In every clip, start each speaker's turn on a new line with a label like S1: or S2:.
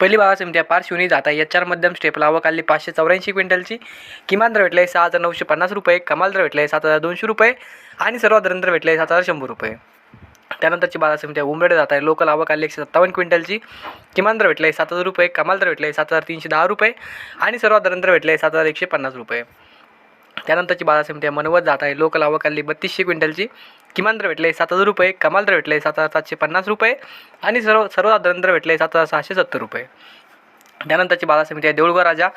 S1: पहिली बाजार समिती आहे जात आहे. एच आर मध्यम स्टेपला अवकाली पाचशे चौऱ्याऐंशी क्विंटलची. किमान दर भेटले सहा हजार नऊशे पन्नास रुपये कमाल दर भेटले सात हजार दोनशे रुपये आणि सर्वात दर दर आहे सात हजार शंभर रुपये. त्यानंतरची बाजार समिती आहे जात आहे. लोकल आवक आली एकशे सत्तावन्न क्विंटलची. किमान दर भेटले सात हजार रुपये कमाल दर भेटले सात हजार तीनशे दहा रुपये आणि सर्वात दर दर आहे सात हजार एकशे पन्नास रुपये. त्यानंतरची बाजार समिती आहे. मनवत जात आहे. लोकल आवक बत्तीसशे क्विंटलची. किमान दर भेटले सात हजार रुपये. कमाल दर भेटले सात हजार सातशे पन्नास रुपये. आणि सर्व सर्व दर दर भेटले सात हजार सहाशे सत्तर रुपये. त्यानंतरची बाजार समिती आहे. देऊळगाव राजा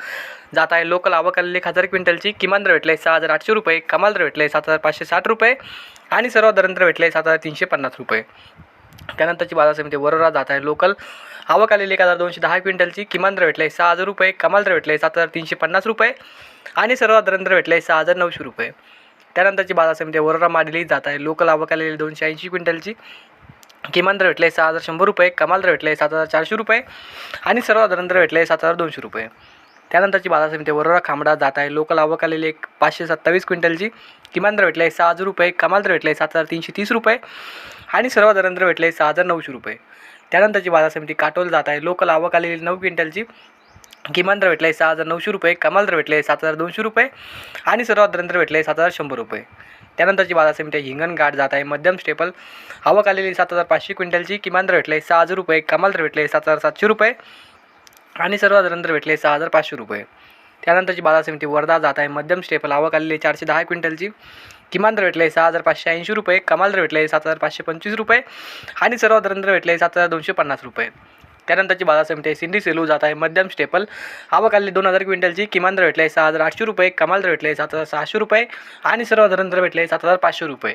S1: जात आहे. लोकल आवक आलेली एक हजार क्विंटलची. किमान दर भेटले सहा हजार आठशे रुपये. कमाल दर भेटले सात हजार पाचशे साठ रुपये. आणि सर्व दर भेटले सात हजार तीनशे पन्नास रुपये. त्यानंतरची बाजार समिती वरोरा जात आहे. लोकल आवक आलेली एक हजार दोनशे दहा क्विंटलची किमान दर भेटले सहा हजार रुपये कमाल दर भेटले सात हजार तीनशे पन्नास रुपये आणि सर्व दर भेटले सहा हजार नऊशे रुपये. त्यानंतरची बाजार समिती वरोरा माडली जात आहे. लोकल आवक आलेली दोनशे ऐंशी क्विंटलची किमान दर भेटले सहा हजार शंभर रुपये कमाल दर भेटले सात हजार चारशे रुपये आणि सर्व दर भेटले सात हजार दोनशे रुपये. त्यानंतरची बाजार समिती वरोरा खांबडा जात आहे. लोकल आवक आलेली एक पाचशे सत्तावीस क्विंटलची. किमान दर भेटले सहा हजार रुपये कमाल दर भेटले सात हजार तीनशे तीस रुपये आणि सर्व दरांतर भेटले सहा हजार नऊशे रुपये. त्यानंतरची बाजार समिती काटोल जात आहे. लोकल आवक आलेली नऊ क्विंटलची. किमान दर आहे सहा हजार नऊशे रुपये कमाल दर भेटले सात हजार दोनशे रुपये आणि सर्व दर भेटले सात हजार शंभर रुपये. त्यानंतरची बाजार समिती हिंगणघाट जात आहे. मध्यम स्टेपल आवक आलेली सात हजार पाचशे क्विंटलची. किमान दर भेटले सहा हजार रुपये कमाल दर भेटले सात हजार सातशे रुपये आणि सर्व दर भेटले सहा हजार पाचशे रुपये. त्यानंतरची बाजार समिती वर्धा जात आहे. मध्यम स्टेपल आवक आलेली चारशे दहा क्विंटलची. किमान दर भेटले सहा हजार पाचशे ऐंशी रुपये. कमाल दर भेटले सात हजार पाचशे पंचवीस रुपये. आणि सर्व दर भेटले सात हजार दोनशे पन्नास रुपये. त्यानंतरची बाजार समिती आहे सिंधी सेलू जात आहे. मध्यम स्टेपल आवक आलेली दोन हजार क्विंटलची. किमान दर भेटले सहा हजार आठशे रुपये. कमाल दर भेटले सात हजार सहाशे रुपये. आणि सर्व दर भेटले सात हजार पाचशे रुपये.